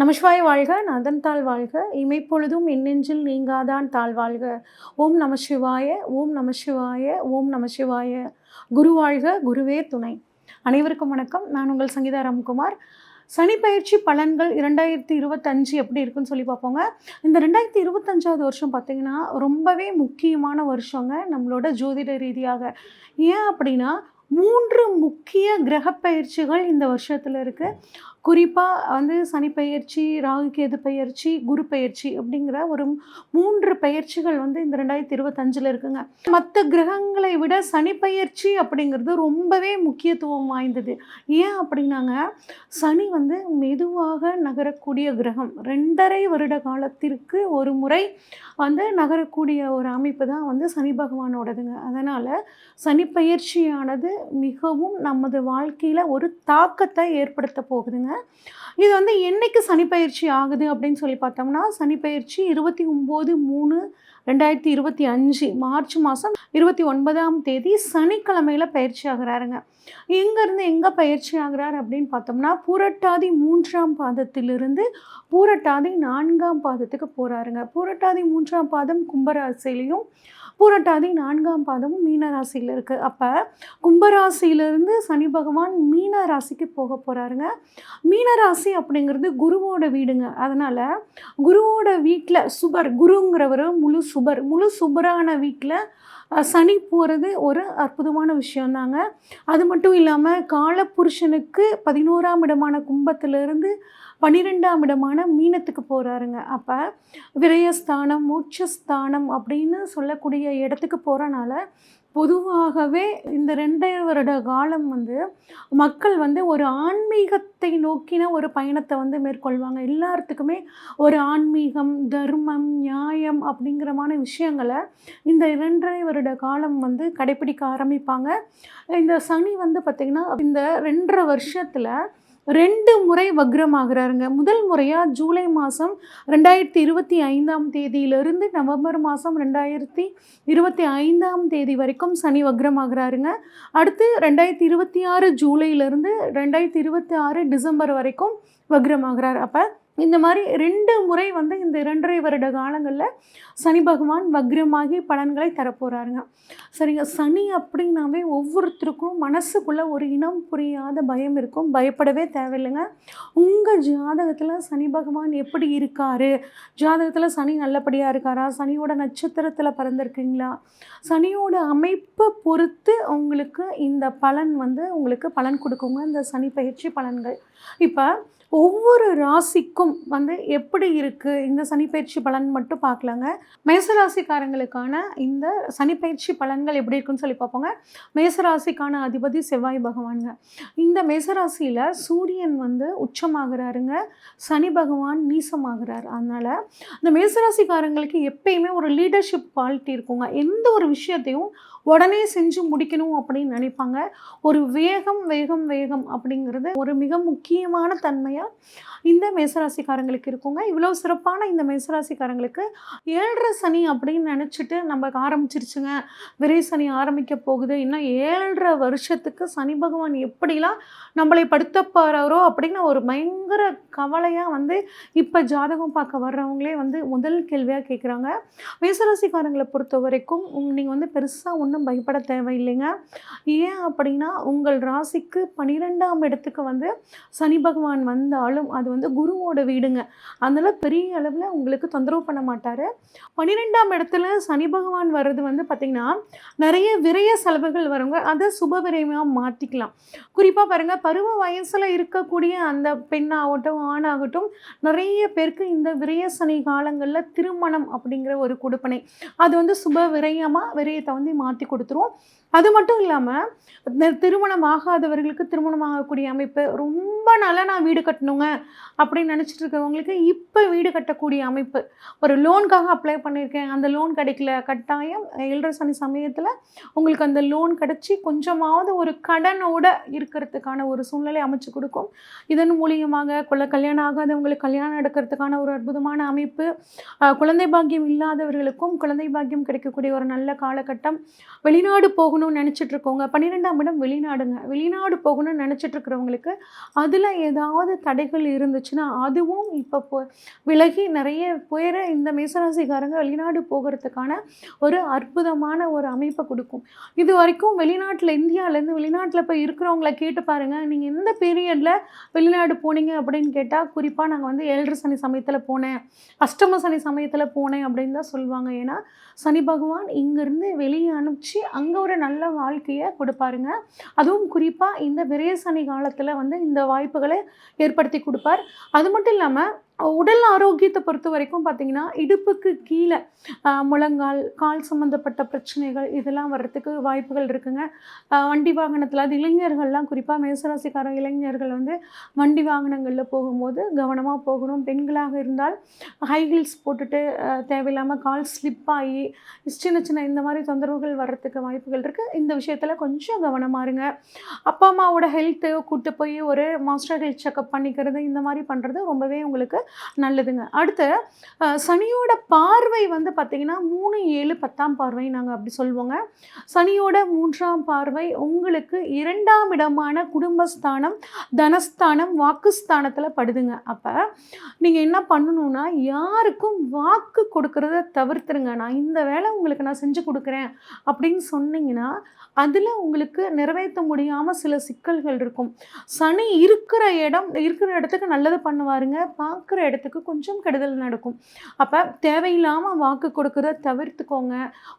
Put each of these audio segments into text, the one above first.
நமசிவாய் வாழ்க நதன் தாழ் வாழ்க. இமைப்பொழுதும் எண்ணெஞ்சில் நீங்காதான் தாழ் வாழ்க. ஓம் நமசிவாய ஓம் நமசிவாய ஓம் நமசிவாய. குரு வாழ்க குருவே துணை. அனைவருக்கும் வணக்கம். நான் உங்கள் சங்கீதா ராம்குமார். சனி பயிற்சி பலன்கள் இரண்டாயிரத்தி இருபத்தஞ்சு எப்படி இருக்குன்னு சொல்லி பார்ப்போங்க. இந்த ரெண்டாயிரத்தி இருபத்தஞ்சாவது வருஷம் பார்த்திங்கன்னா ரொம்பவே முக்கியமான வருஷங்க நம்மளோட ஜோதிட ரீதியாக. ஏன் அப்படின்னா மூன்று முக்கிய கிரக பயிற்சிகள் இந்த வருஷத்தில் இருக்குது குறிப்பாக வந்து சனி பயிற்சி ராகு கேது பயிற்சி குரு பயிற்சி அப்படிங்கிற ஒரு மூன்று பயிற்சிகள் வந்து இந்த ரெண்டாயிரத்தி இருபத்தஞ்சில் இருக்குங்க. மற்ற கிரகங்களை விட சனி பயிற்சி அப்படிங்கிறது ரொம்பவே முக்கியத்துவம் வாய்ந்தது. ஏன் அப்படின்னாங்க? சனி வந்து மெதுவாக நகரக்கூடிய கிரகம். ரெண்டரை வருட காலத்திற்கு ஒரு முறை வந்து நகரக்கூடிய ஒரு அமைப்பு தான் வந்து சனி பகவானோடதுங்க. அதனால் சனி பயிற்சியானது மிகவும் நமது வாழ்க்கையில் ஒரு தாக்கத்தை ஏற்படுத்த போகுதுங்க. இது வந்து என்னைக்கு சனிப்பயிற்சி ஆகுது அப்படின்னு சொல்லி பார்த்தோம்னா சனிப்பயிற்சி இருபத்தி ஒம்பது மூணு ரெண்டாயிரத்தி இருபத்தி அஞ்சு மார்ச் மாதம் இருபத்தி ஒன்பதாம் தேதி சனிக்கிழமையில் பயிற்சி ஆகிறாருங்க. எங்கேருந்து எங்கே பயிற்சி ஆகிறார் அப்படின்னு பார்த்தோம்னா பூரட்டாதி மூன்றாம் பாதத்திலிருந்து பூரட்டாதி நான்காம் பாதத்துக்கு போகிறாருங்க பூரட்டாதி மூன்றாம் பாதம் கும்பராசிலையும் பூரட்டாதி நான்காம் பாதமும் மீன ராசியில் இருக்குது அப்போ கும்பராசியிலிருந்து சனி பகவான் மீன ராசிக்கு போக போகிறாருங்க மீன ராசி அப்படிங்கிறது குருவோட வீடுங்க. அதனால் குருவோட வீட்டில் சுபர் குருங்கிறவர் முழு சுபர். முழு சுபரான வீட்டில் சனி போகிறது ஒரு அற்புதமான விஷயந்தாங்க அது மட்டும் இல்லாமல் காலப்புருஷனுக்கு பதினோராம் இடமான கும்பத்திலிருந்து பன்னிரெண்டாம் இடமான மீனத்துக்கு போகிறாருங்க அப்போ விரயஸ்தானம் மோட்சஸ்தானம் அப்படின்னு சொல்லக்கூடிய இடத்துக்கு போகிறனால பொதுவாகவே இந்த ரெண்டரை வருட காலம் வந்து மக்கள் வந்து ஒரு ஆன்மீகத்தை நோக்கின ஒரு பயணத்தை வந்து மேற்கொள்வாங்க. எல்லாத்துக்குமே ஒரு ஆன்மீகம் தர்மம் நியாயம் அப்படிங்கிறமான விஷயங்களை இந்த இரண்டரை வருட காலம் வந்து கடைப்பிடிக்க ஆரம்பிப்பாங்க. இந்த சனி வந்து பார்த்திங்கன்னா இந்த ரெண்டரை வருஷத்தில் ரெண்டு முறை வக்ரமாகிறாருங்க. முதல் முறையாக ஜூலை மாதம் ரெண்டாயிரத்தி இருபத்தி ஐந்தாம் தேதியிலிருந்து நவம்பர் மாதம் ரெண்டாயிரத்தி இருபத்தி ஐந்தாம் தேதி வரைக்கும் சனி வக்ரமாகிறாருங்க. அடுத்து ரெண்டாயிரத்தி இருபத்தி ஆறு ஜூலையிலேருந்து ரெண்டாயிரத்தி இருபத்தி ஆறு டிசம்பர் வரைக்கும் வக்ரமாகிறார். அப்போ இந்த மாதிரி ரெண்டு முறை வந்து இந்த இரண்டரை வருட காலங்களில் சனி பகவான் வக்ரமாகி பலன்களை தரப்போகிறாருங்க சரிங்க சனி அப்படின்னாவே ஒவ்வொருத்தருக்கும் மனசுக்குள்ளே ஒரு இனம் புரியாத பயம் இருக்கும். பயப்படவே தேவையில்லைங்க. உங்கள் ஜாதகத்தில் சனி பகவான் எப்படி இருக்கார்? ஜாதகத்தில் சனி நல்லபடியாக இருக்காரா? சனியோட நட்சத்திரத்தில் பிறந்திருக்கீங்களா? சனியோட அமைப்பை பொறுத்து உங்களுக்கு இந்த பலன் வந்து உங்களுக்கு பலன் கொடுக்குங்க. இந்த சனி பயிற்சி பலன்கள். இப்போ ஒவ்வொரு ராசிக்கும் வந்து எப்படி இருக்குது இந்த சனிப்பயிற்சி பலன் மட்டும் பார்க்கலாங்க. மேசராசிக்காரங்களுக்கான இந்த சனிப்பயிற்சி பலன்கள் எப்படி இருக்குன்னு சொல்லி பார்ப்போங்க. மேசராசிக்கான அதிபதி செவ்வாய் பகவானுங்க. இந்த மேசராசியில் சூரியன் வந்து உச்சமாகிறாருங்க. சனி பகவான் நீசமாகிறார். அதனால் இந்த மேசராசிக்காரங்களுக்கு எப்பயுமே ஒரு லீடர்ஷிப் குவாலிட்டி இருக்குங்க. எந்த ஒரு விஷயத்தையும் உடனே செஞ்சு முடிக்கணும் அப்படின்னு நினைப்பாங்க. ஒரு வேகம் வேகம் வேகம் அப்படிங்கிறது ஒரு மிக முக்கியமான தன்மையாக இந்த மேசராசிக்காரங்களுக்கு இருக்குங்க. இவ்வளோ சிறப்பான இந்த மேசராசிக்காரங்களுக்கு ஏழரை சனி அப்படின்னு நினச்சிட்டு நம்ம ஆரம்பிச்சிருச்சுங்க. விரை சனி ஆரம்பிக்க போகுது. இன்னும் ஏழரை வருஷத்துக்கு சனி பகவான் எப்படிலாம் நம்மளை படுத்த போகிறாரோ அப்படின்னு ஒரு பயங்கர கவலையாக வந்து இப்போ ஜாதகம் பார்க்க வர்றவங்களே வந்து முதல் கேள்வியாக கேட்குறாங்க மேசராசிக்காரங்களை பொறுத்த வரைக்கும் நீங்கள் வந்து பெருசாக ஒன்றும் பயப்பட தேவையில்லைங்க. ஏன் அப்படின்னா உங்கள் ராசிக்கு பன்னிரெண்டாம் இடத்துக்கு வந்து சனி பகவான் வந்தாலும் அது வந்து குருவோட வீடுங்க. அதனால் பெரிய அளவில் உங்களுக்கு தொந்தரவு பண்ண மாட்டார். பன்னிரெண்டாம் இடத்துல சனி பகவான் வர்றது வந்து பார்த்திங்கன்னா நிறைய விரய செலவுகள் வருங்க. அதை சுப விரயமாக மாற்றிக்கலாம் குறிப்பாக பாருங்கள் பருவ வயசில் இருக்கக்கூடிய அந்த பெண்ணாகட்டும் ஆணாகட்டும் நிறைய பேருக்கு இந்த விரய சனி காலங்களில் திருமணம் அப்படிங்கிற ஒரு கொடுப்பனை. அது வந்து சுப விரயமாக விரயத்தை வந்து மாற்றி கொடுத்துருவோம். அது மட்டும் இல்லாமல் திருமணம் ஆகாதவர்களுக்கு திருமணம் ஆகக்கூடிய அமைப்பு ரொம்ப நல்லா நான் வீடு கட்டணுங்க அப்படின்னு நினச்சிட்டு இருக்கிறவங்களுக்கு இப்போ வீடு கட்டக்கூடிய அமைப்பு. ஒரு லோனுக்காக அப்ளை பண்ணியிருக்கேன். அந்த லோன் கிடைக்கல. கட்டாயம் ஏழரை சனி சமயத்தில் உங்களுக்கு அந்த லோன் கிடச்சி கொஞ்சமாவது ஒரு கடனோட இருக்கிறதுக்கான ஒரு சூழ்நிலை அமைச்சு கொடுக்கும். இதன் மூலியமாக கொள்ள கல்யாணம் ஆகாதவங்களுக்கு கல்யாணம் நடக்கிறதுக்கான ஒரு அற்புதமான அமைப்பு. குழந்தை பாக்கியம் இல்லாதவர்களுக்கும் குழந்தை பாக்கியம் கிடைக்கக்கூடிய ஒரு நல்ல காலகட்டம். வெளிநாடு போகணும் போகணும்னு நினச்சிட்டு இருக்கவங்க பன்னிரெண்டாம் இடம் வெளிநாடுங்க. வெளிநாடு போகணும்னு நினச்சிட்டு இருக்கிறவங்களுக்கு அதில் ஏதாவது தடைகள் இருந்துச்சுன்னா அதுவும் இப்போ போ விலகி நிறைய பேர் இந்த மேசராசிக்காரங்க வெளிநாடு போகிறதுக்கான ஒரு அற்புதமான ஒரு அமைப்பை கொடுக்கும். இது வரைக்கும் வெளிநாட்டில் இந்தியாவிலேருந்து வெளிநாட்டில் போய் இருக்கிறவங்கள கேட்டு பாருங்கள் நீங்கள் எந்த பீரியடில் வெளிநாடு போனீங்க அப்படின்னு கேட்டால் குறிப்பாக நாங்கள் வந்து ஏழரை சனி சமயத்தில் போனேன். அஷ்டம சனி சமயத்தில் போனேன் அப்படின்னு தான் சொல்லுவாங்க. ஏன்னா சனி பகவான் இங்கேருந்து வெளியே அனுப்பிச்சு அங்கே ஒரு நல்ல வாழ்க்கையை கொடுப்பாருங்க. அதுவும் குறிப்பாக இந்த விரய சனி காலத்தில் வந்து இந்த வாய்ப்புகளை ஏற்படுத்தி கொடுப்பார். அது மட்டும் இல்லாமல் உடல் ஆரோக்கியத்தை பொறுத்த வரைக்கும் பார்த்தீங்கன்னா இடுப்புக்கு கீழே முழங்கால் கால் சம்மந்தப்பட்ட பிரச்சனைகள் இதெல்லாம் வர்றதுக்கு வாய்ப்புகள் இருக்குங்க. வண்டி வாகனத்தில் அது இளைஞர்கள்லாம் குறிப்பாக மேசராசிக்கார இளைஞர்கள் வந்து வண்டி வாகனங்களில் போகும்போது கவனமாக போகணும். பெண்களாக இருந்தால் ஹை ஹீல்ஸ் போட்டுட்டு தேவையில்லாமல் கால் ஸ்லிப் ஆகி சின்ன சின்ன இந்த மாதிரி தொந்தரவுகள் வர்றதுக்கு வாய்ப்புகள் இருக்குது இந்த விஷயத்தில் கொஞ்சம் கவனமாக இருங்க. அப்பா அம்மாவோட ஹெல்த்து கூட்டு போய் ஒரு மாஸ்டர் ஹெல்த் செக்கப் பண்ணிக்கிறது இந்த மாதிரி பண்ணுறது ரொம்பவே உங்களுக்கு நல்லதுங்க. அடுத்து சனியோட பார்வை வந்து பார்த்திங்கன்னா மூணு ஏழு பத்தாம் பார்வை நாங்கள் அப்படி சொல்லுவோங்க சனியோட மூன்றாம் பார்வை உங்களுக்கு இரண்டாம் இடமான குடும்பஸ்தானம் தனஸ்தானம் வாக்குஸ்தானத்தில் படுதுங்க. அப்போ நீங்கள் என்ன பண்ணணும்னா யாருக்கும் வாக்கு கொடுக்கறத தவிர்த்துருங்க. நான் இந்த வேலை உங்களுக்கு நான் செஞ்சு கொடுக்குறேன் அப்படின்னு சொன்னீங்கன்னா அதில் உங்களுக்கு நிறைவேற்ற முடியாமல் சில சிக்கல்கள் இருக்கும். சனி இருக்கிற இடம் இருக்கிற இடத்துக்கு நல்லது பண்ணுவாருங்க. பார்க்குற இடத்துக்கு கொஞ்சம் கெடுதல் நடக்கும். அப்போ தேவையில்லாமல் வாக்கு கொடுக்கறத தவிர்த்துக்கோங்க.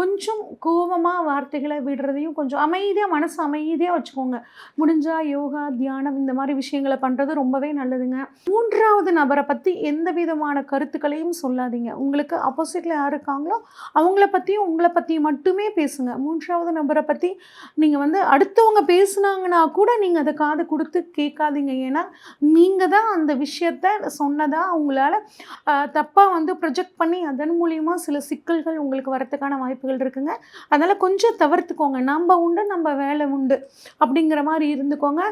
கொஞ்சம் கோபமாக வார்த்தைகளை விடுறதையும் கொஞ்சம் அமைதியாக மனசு அமைதியாக வச்சுக்கோங்க. முடிஞ்சால் யோகா தியானம் இந்த மாதிரி விஷயங்களை பண்ணுறது ரொம்பவே நல்லதுங்க. மூன்றாவது நபரை பற்றி எந்த விதமான கருத்துக்களையும் சொல்லாதீங்க. உங்களுக்கு ஆப்போசிட்டில் யார் இருக்காங்களோ அவங்கள பற்றியும் உங்களை பற்றி மட்டுமே பேசுங்க. மூன்றாவது நபரை பற்றி நீங்கள் வந்து அடுத்தவங்க பேசுனாங்கன்னா கூட நீங்கள் அதை காது கொடுத்து கேட்காதீங்க. ஏன்னா நீங்கள் தான் அந்த விஷயத்த இருந்தால் அவங்களால தப்பாக வந்து ப்ரொஜெக்ட் பண்ணி அதன் மூலியமாக சில சிக்கல்கள் உங்களுக்கு வரத்துக்கான வாய்ப்புகள் இருக்குங்க. அதனால் கொஞ்சம் தவிர்த்துக்கோங்க. நம்ம உண்டு நம்ம வேலை உண்டு அப்படிங்கிற மாதிரி இருந்துக்கோங்க.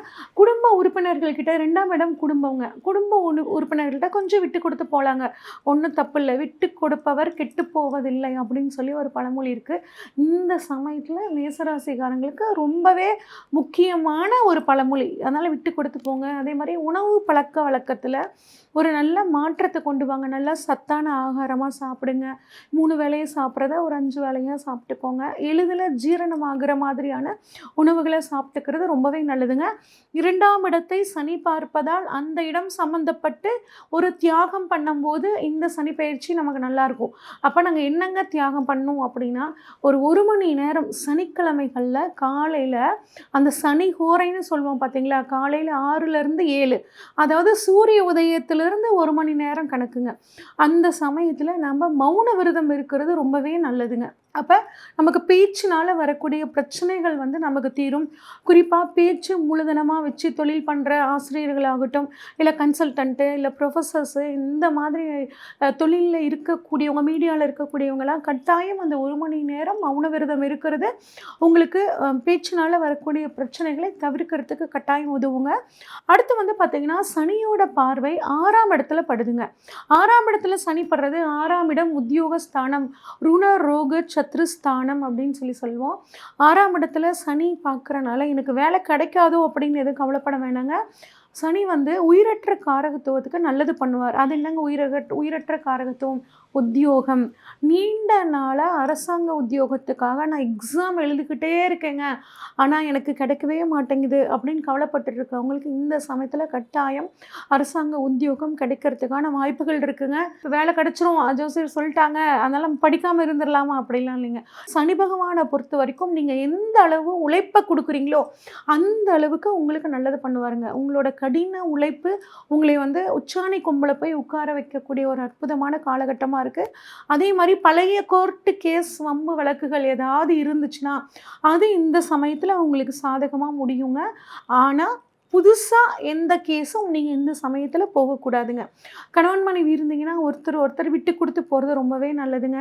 குடும்ப உறுப்பினர்கள்கிட்ட ரெண்டாம் இடம் குடும்பங்க. குடும்ப உறுப்பினர்கள்ட்ட கொஞ்சம் விட்டு கொடுத்து போகலாங்க ஒன்றும் தப்பு இல்லை விட்டு கொடுப்பவர் கெட்டு போவதில்லை அப்படின்னு சொல்லி ஒரு பழமொழி இருக்குது இந்த சமயத்தில் மேசராசிக்காரங்களுக்கு ரொம்பவே முக்கியமான ஒரு பழமொழி. அதனால் விட்டு கொடுத்து போங்க. அதே மாதிரி உணவு பழக்க வழக்கத்தில் ஒரு நல்ல மாற்றத்தை கொண்டு வாங்க. நல்லா சத்தான ஆகாரமாக சாப்பிடுங்க. மூணு வேளையை சாப்பிட்றத ஒரு அஞ்சு வேலையாக சாப்பிட்டுக்கோங்க. எளிதில் ஜீரணம் ஆகிற மாதிரியான உணவுகளை சாப்பிட்டுக்கிறது ரொம்பவே நல்லதுங்க. இரண்டாம் இடத்தை சனி பார்ப்பதால் அந்த இடம் சம்மந்தப்பட்டு ஒரு தியாகம் பண்ணும்போது இந்த சனி பயிற்சி நமக்கு நல்லாயிருக்கும் அப்போ நாங்கள் என்னங்க தியாகம் பண்ணோம் அப்படின்னா ஒரு ஒரு மணி நேரம் சனிக்கிழமைகளில் காலையில் அந்த சனி ஹோரைன்னு சொல்லுவோம் பார்த்தீங்களா காலையில் ஆறுலேருந்து ஏழு. அதாவது சூரிய உதயத்திலிருந்து ஒரு மணி நேரம் கணக்குங்க. அந்த சமயத்தில் நம்ம மௌன விரதம் இருக்கிறது ரொம்பவே நல்லதுங்க. அப்போ நமக்கு பேச்சினால் வரக்கூடிய பிரச்சனைகள் வந்து நமக்கு தீரும். குறிப்பாக பேச்சு மூலதனமாக வச்சு தொழில் பண்ணுற ஆசிரியர்களாகட்டும் இல்லை கன்சல்டண்ட்டு இல்லை ப்ரொஃபஸர்ஸு இந்த மாதிரி தொழிலில் இருக்கக்கூடியவங்க மீடியாவில் இருக்கக்கூடியவங்களாம் கட்டாயம் அந்த ஒரு மணி நேரம் மௌன விரதம் இருக்கிறது. உங்களுக்கு பேச்சினால் வரக்கூடிய பிரச்சனைகளை தவிர்க்கிறதுக்கு கட்டாயம் உதவுங்க. அடுத்து வந்து பார்த்திங்கன்னா சனியோட பார்வை ஆறாம் இடத்துல படுதுங்க. ஆறாம் இடத்துல சனி படுறது ஆறாம் இடம் உத்தியோகஸ்தானம். ருண ரோக சத்ருஸ்தானம் அப்படின்னு சொல்லி சொல்லுவோம். ஆறாம் இடத்துல சனி பார்க்குறனால எனக்கு வேலை கிடைக்காதோ அப்படின்னு எதுவும் கவலைப்பட வேணாங்க. சனி வந்து உயிரற்ற காரகத்துவத்துக்கு நல்லது பண்ணுவார். அது என்னங்க உயிரக உயிரற்ற காரகத்துவம்? உத்தியோகம். நீண்ட நாளாக அரசாங்க உத்தியோகத்துக்காக நான் எக்ஸாம் எழுதிக்கிட்டே இருக்கேங்க. ஆனால் எனக்கு கிடைக்கவே மாட்டேங்குது அப்படின்னு கவலைப்பட்டு இருக்கவங்களுக்கு இந்த சமயத்தில் கட்டாயம் அரசாங்க உத்தியோகம் கிடைக்கிறதுக்கான வாய்ப்புகள் இருக்குங்க. இப்போ வேலை கிடைச்சிரும். ஜோசியர் சொல்லிட்டாங்க. அதனால் படிக்காமல் இருந்துடலாமா அப்படிலாம் இல்லைங்க. சனி பகவானை பொறுத்த வரைக்கும் நீங்கள் எந்த அளவு உழைப்பை கொடுக்குறீங்களோ அந்த அளவுக்கு உங்களுக்கு நல்லது பண்ணுவாருங்க. உங்களோட கடின உழைப்பு உங்களை வந்து உச்சாணி கொம்பில் போய் உட்கார வைக்கக்கூடிய ஒரு அற்புதமான காலகட்டமாக இருக்குது அதே மாதிரி பழைய கோர்ட்டு கேஸ் வம்பு வழக்குகள் ஏதாவது இருந்துச்சுன்னா அது இந்த சமயத்தில் உங்களுக்கு சாதகமாக முடியுங்க. ஆனால் புதுசாக எந்த கேஸும் நீங்கள் இந்த சமயத்தில் போகக்கூடாதுங்க. கணவன் மனைவி இருந்தீங்கன்னா ஒருத்தர் ஒருத்தர் விட்டு கொடுத்து போகிறது ரொம்பவே நல்லதுங்க.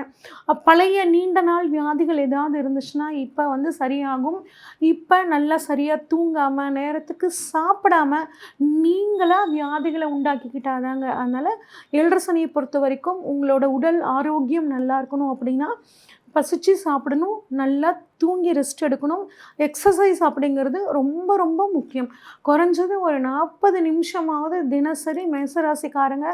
பழைய நீண்ட நாள் வியாதிகள் ஏதாவது இருந்துச்சுன்னா இப்போ வந்து சரியாகும். இப்போ நல்லா சரியாக தூங்காமல் நேரத்துக்கு சாப்பிடாம நீங்களாக வியாதிகளை உண்டாக்கிக்கிட்டாதாங்க. அதனால் ஏழரை பொறுத்த வரைக்கும் உங்களோட உடல் ஆரோக்கியம் நல்லா இருக்கணும் அப்படின்னா பசிச்சு சாப்பிடணும். நல்லா தூங்கி ரெஸ்ட் எடுக்கணும். எக்ஸசைஸ் அப்படிங்கிறது ரொம்ப ரொம்ப முக்கியம். குறைஞ்சது ஒரு நாற்பது நிமிஷமாவது தினசரி மேசராசிக்காரங்க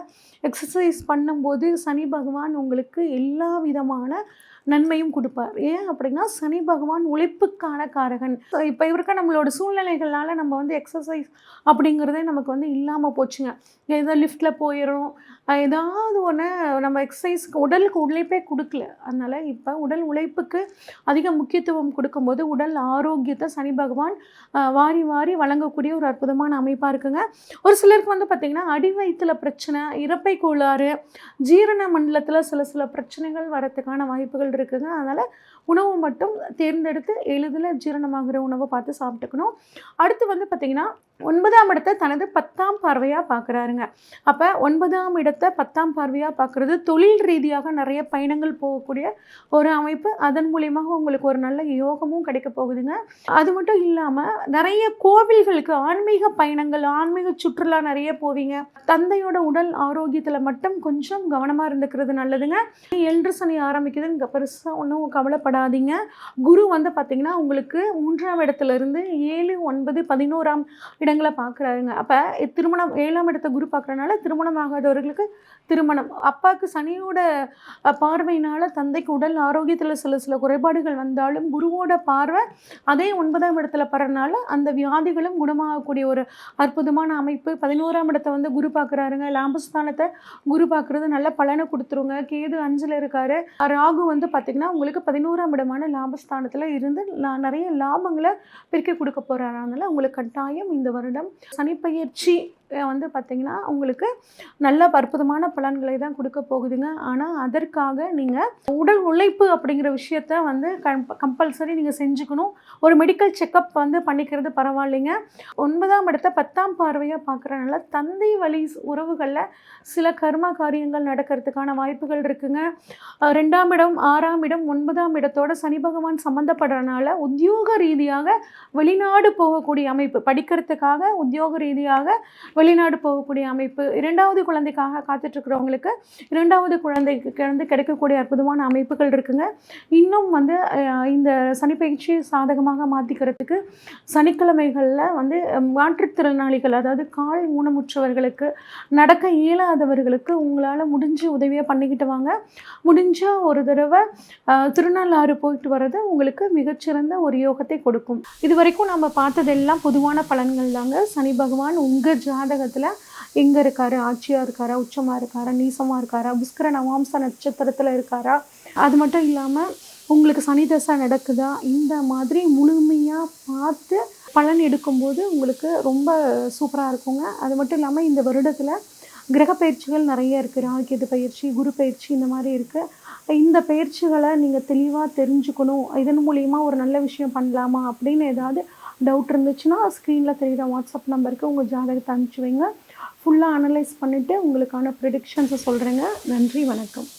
எக்ஸசைஸ் பண்ணும்போது சனி பகவான் உங்களுக்கு எல்லா விதமான நன்மையும் கொடுப்பார். ஏன் அப்படின்னா சனி பகவான் உழைப்புக்கான காரகன். இப்போ இருக்க நம்மளோட சூழ்நிலைகளால் நம்ம வந்து எக்ஸசைஸ் அப்படிங்கிறதே நமக்கு வந்து இல்லாமல் போச்சுங்க. ஏதோ லிஃப்ட்டில் போயிடும் ஏதாவது ஒன்று நம்ம எக்ஸசைஸ்க்கு உடலுக்கு உழைப்பே கொடுக்கல. அதனால் இப்போ உடல் உழைப்புக்கு அதிக முக்கியத்துவம் கொடுக்கும்போது உடல் ஆரோக்கியத்தை சனி பகவான் வாரி வாரி வழங்கக்கூடிய ஒரு அற்புதமான அமைப்பாக இருக்குங்க. ஒரு சிலருக்கு வந்து பார்த்திங்கன்னா அடி வயிற்றுல பிரச்சனை இறப்பை கோளாறு ஜீரண மண்டலத்தில் சில சில பிரச்சனைகள் வரத்துக்கான வாய்ப்புகள் இருக்குங்க. அதனால் உணவு மட்டும் தேர்ந்தெடுத்து எளிதில் ஜீரணமாகிற உணவை பார்த்து சாப்பிட்டுக்கணும். அடுத்து வந்து பார்த்திங்கன்னா ஒன்பதாம் இடத்தை தனது பத்தாம் பார்வையாக பார்க்குறாருங்க. அப்போ ஒன்பதாம் இடத்தை பத்தாம் பார்வையாக பார்க்குறது தொழில் ரீதியாக நிறைய பயணங்கள் போகக்கூடிய ஒரு அமைப்பு. அதன் மூலியமாக உங்களுக்கு ஒரு நல்ல யோகமும் கிடைக்க போகுதுங்க. அது மட்டும் இல்லாமல் நிறைய கோவில்களுக்கு ஆன்மீக பயணங்கள் ஆன்மீக சுற்றுலா நிறைய போவீங்க. தந்தையோட உடல் ஆரோக்கியத்தில் மட்டும் கொஞ்சம் கவனமாக இருந்துக்கிறது நல்லதுங்க. எல்று சனி ஆரம்பிக்குது பெருசாக ஒன்றும் கவலைப்படாதீங்க. குரு வந்து பார்த்திங்கன்னா உங்களுக்கு மூன்றாம் இடத்துல இருந்து ஏழு ஒன்பது பதினோராம் இடங்களை பார்க்குறாருங்க அப்போ திருமணம் ஏழாம் இடத்த குரு பார்க்குறனால திருமணம் ஆகாதவர்களுக்கு திருமணம். அப்பாவுக்கு சனியோட பார்வையினால் தந்தைக்கு உடல் ஆரோக்கியத்தில் சில சில குறைபாடுகள் வந்தாலும் குருவோட பார்வை அதே ஒன்பதாம் இடத்துல படுறனால அந்த வியாதிகளும் குணமாகக்கூடிய ஒரு அற்புதமான அமைப்பு. பதினோராம் இடத்தை வந்து குரு பார்க்குறாருங்க லாபஸ்தானத்தை குரு பார்க்குறது நல்ல பலனை கொடுத்துருங்க. கேது அஞ்சில் இருக்காரு. ராகு வந்து பார்த்திங்கன்னா உங்களுக்கு பதினோராம் இடமான லாபஸ்தானத்தில் இருந்து நான் நிறைய லாபங்களை பிரிக்க கொடுக்க போகிறாரு அதனால் உங்களுக்கு கட்டாயம் இந்த வருடம் சனிப்பயிற்சி வந்து பார்த்திங்கன்னா உங்களுக்கு நல்ல அற்புதமான பலன்களை தான் கொடுக்க போகுதுங்க. ஆனால் அதற்காக நீங்கள் உடல் உழைப்பு அப்படிங்கிற விஷயத்த வந்து கம்பல்சரி நீங்கள் செஞ்சுக்கணும். ஒரு மெடிக்கல் செக்கப் வந்து பண்ணிக்கிறது பரவாயில்லைங்க. ஒன்பதாம் இடத்த பத்தாம் பார்வையாக பார்க்குறனால தந்தை வழி உறவுகளில் சில கர்ம காரியங்கள் நடக்கிறதுக்கான வாய்ப்புகள் இருக்குங்க. ரெண்டாம் இடம் ஆறாம் இடம் ஒன்பதாம் இடத்தோட சனி பகவான் சம்மந்தப்படுறனால உத்தியோக ரீதியாக வெளிநாடு போகக்கூடிய அமைப்பு படிக்கிறதுக்காக உத்தியோக ரீதியாக வெளிநாடு போகக்கூடிய அமைப்பு இரண்டாவது குழந்தைக்காக காத்துட்ருக்கிறவங்களுக்கு இரண்டாவது குழந்தைக்கு வந்து கிடைக்கக்கூடிய அற்புதமான அமைப்புகள் இருக்குங்க. இன்னும் வந்து இந்த சனிப்பயிற்சி சாதகமாக மாற்றிக்கிறதுக்கு சனிக்கிழமைகளில் வந்து மாற்றுத்திறனாளிகள் அதாவது கால் ஊனமுற்றவர்களுக்கு நடக்க இயலாதவர்களுக்கு உங்களால் முடிஞ்ச உதவியை பண்ணிக்கிட்டு வாங்க. முடிஞ்சால் ஒரு தடவை திருநள்ளாறு போயிட்டு வர்றது உங்களுக்கு மிகச்சிறந்த ஒரு யோகத்தை கொடுக்கும். இது வரைக்கும் நம்ம பார்த்ததெல்லாம் பொதுவான பலன்கள் தாங்க. சனி பகவான் உங்கள் ஜா ஜாதகத்தில் எங்கே இருக்காரு? ஆட்சியாக இருக்காரா? உச்சமாக இருக்காரா? நீசமாக இருக்காரா? புஷ்கர நவாம்ச நட்சத்திரத்தில் இருக்காரா? அது மட்டும் இல்லாமல் உங்களுக்கு சனி தசை நடக்குதா? இந்த மாதிரி முழுமையாக பார்த்து பலன் எடுக்கும்போது உங்களுக்கு ரொம்ப சூப்பராக இருக்குங்க. அது மட்டும் இல்லாமல் இந்த வருடத்தில் கிரக பயிற்சிகள் நிறைய இருக்குது ராகியது பயிற்சி குரு பயிற்சி இந்த மாதிரி இருக்குது இந்த பயிற்சிகளை நீங்கள் தெளிவாக தெரிஞ்சுக்கணும். இதன் மூலிமா ஒரு நல்ல விஷயம் பண்ணலாமா? அப்படின்னு ஏதாவது டவுட் இருந்துச்சுன்னா ஸ்க்ரீனில் தெரிகிற வாட்ஸ்அப் நம்பருக்கு உங்கள் ஜாதகத்தை அனுப்பிச்சி வைங்க. ஃபுல்லாக அனலைஸ் பண்ணிவிட்டு உங்களுக்கான ப்ரிடிக்ஷன்ஸை சொல்கிறேங்க நன்றி வணக்கம்.